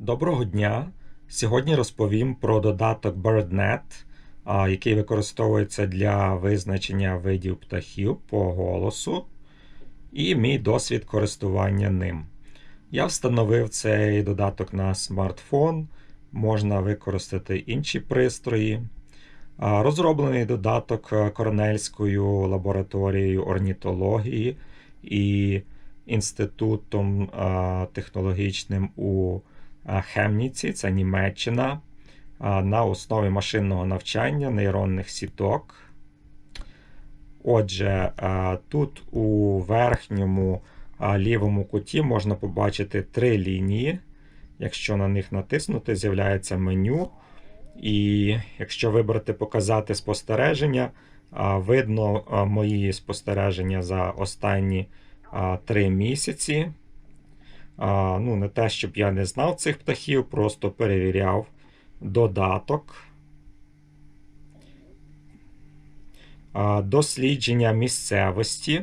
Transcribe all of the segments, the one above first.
Доброго дня! Сьогодні розповім про додаток BirdNet, який використовується для визначення видів птахів по голосу, і мій досвід користування ним. Я встановив цей додаток на смартфон, можна використати інші пристрої. Розроблений додаток е, Корнельською лабораторією орнітології і інститутом технологічним у Хемніці, це Німеччина, на основі машинного навчання нейронних сіток. Отже, тут у верхньому лівому куті можна побачити три лінії. Якщо на них натиснути, з'являється меню. І якщо вибрати показати спостереження, видно мої спостереження за останні три місяці. А, ну, не те, щоб я не знав цих птахів, просто перевіряв додаток. А, дослідження місцевості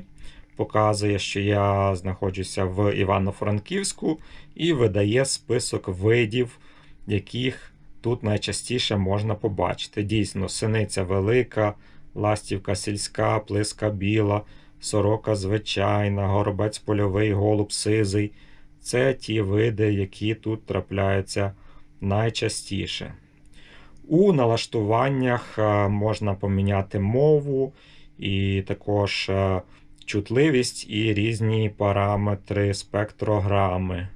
показує, що я знаходжуся в Івано-Франківську і видає список видів, яких тут найчастіше можна побачити. Дійсно, синиця велика, ластівка сільська, плиска біла, сорока звичайна, горобець польовий, голуб сизий. Це ті види, які тут трапляються найчастіше. У налаштуваннях е, можна поміняти мову і також е, чутливість і різні параметри спектрограми.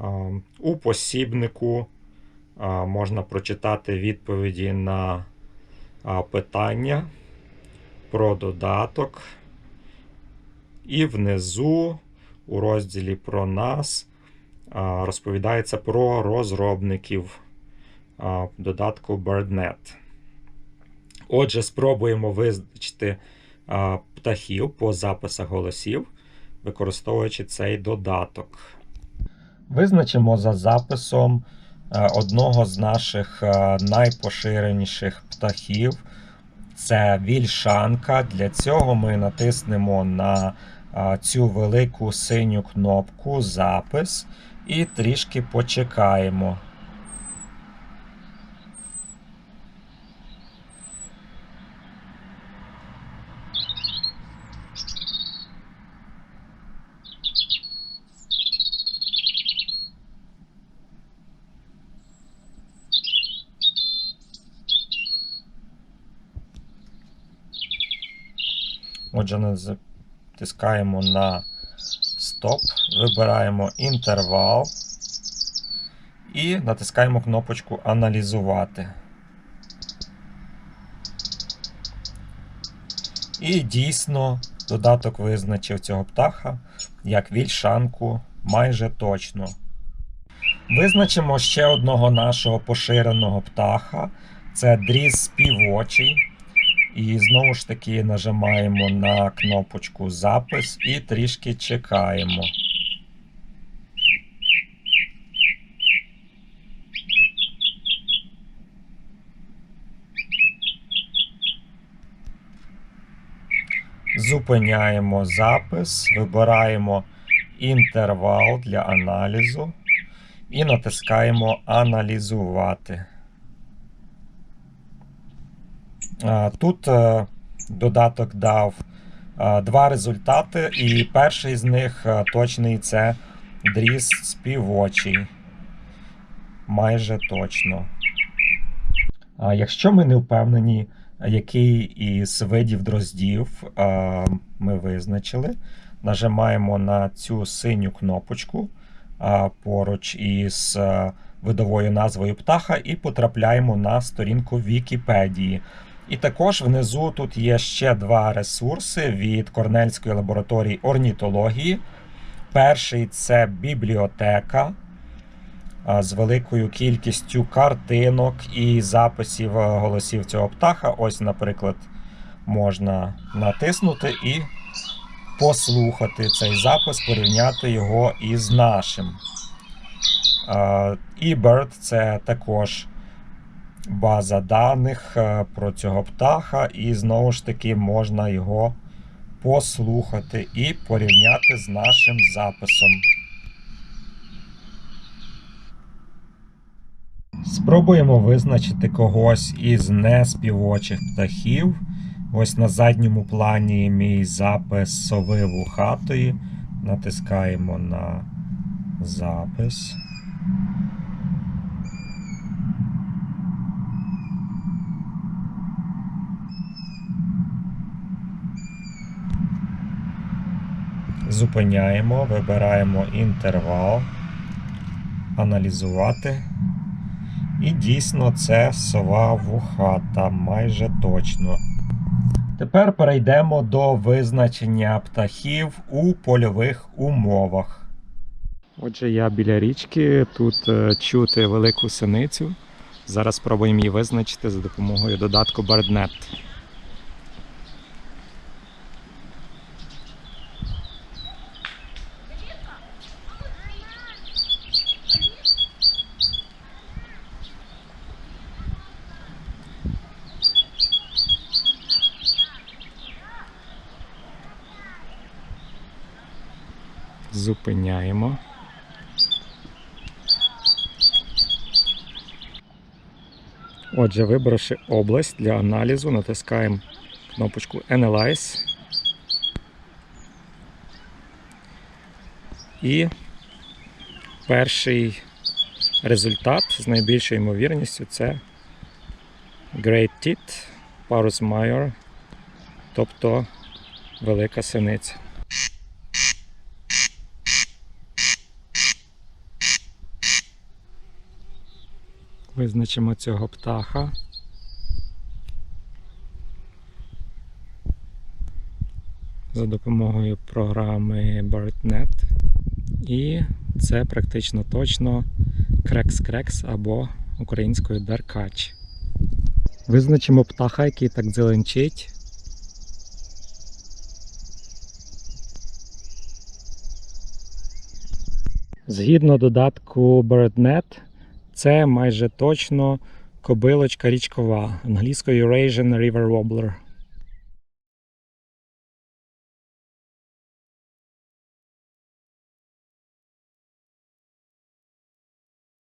Е, У посібнику можна прочитати відповіді на питання про додаток. І внизу у розділі про нас розповідається про розробників додатку BirdNet. Отже, спробуємо визначити птахів по записах голосів, використовуючи цей додаток. Визначимо за записом одного з наших найпоширеніших птахів. Це вільшанка. Для цього ми натиснемо на цю велику синю кнопку Запис і трішки почекаємо. Отже, натискаємо на стоп, вибираємо інтервал і натискаємо кнопочку Аналізувати. І дійсно додаток визначив цього птаха як вільшанку майже точно. Визначимо ще одного нашого поширеного птаха. Це дріз співочий. І знову ж таки нажимаємо на кнопочку Запис і трішки чекаємо. Зупиняємо запис, вибираємо інтервал для аналізу і натискаємо Аналізувати. Тут е, додаток дав е, два результати, і перший з них е, точний це дріз співочий. Майже точно. Якщо ми не впевнені, який із видів дроздів ми визначили, нажимаємо на цю синю кнопочку поруч із видовою назвою птаха і потрапляємо на сторінку Вікіпедії. І також внизу тут є ще два ресурси від Корнельської лабораторії орнітології. Перший це бібліотека з великою кількістю картинок і записів е, голосів цього птаха. Ось, наприклад, можна натиснути і послухати цей запис, порівняти його із нашим. eBird це також база даних е, про цього птаха, і знову ж таки можна його послухати і порівняти з нашим записом. Спробуємо визначити когось із неспівочих птахів. Ось на задньому плані мій запис сови вухатої. Натискаємо на запис. Зупиняємо, вибираємо інтервал, аналізувати. І дійсно це сова вухата майже точно. Тепер перейдемо до визначення птахів у польових умовах. Отже, я біля річки, тут е, чути велику синицю. Зараз спробуємо її визначити за допомогою додатку BirdNet. Зупиняємо. Отже, вибравши область для аналізу, натискаємо кнопочку Analyze. І перший результат з найбільшою ймовірністю це Great Tit Parus Major, тобто велика синиця. Визначимо цього птаха. За допомогою програми BirdNet. І це практично точно крекс-крекс або українською деркач. Визначимо птаха, який так дзеленчить. Згідно додатку BirdNet, це майже точно кобилочка річкова, англійською Eurasian River Wobbler.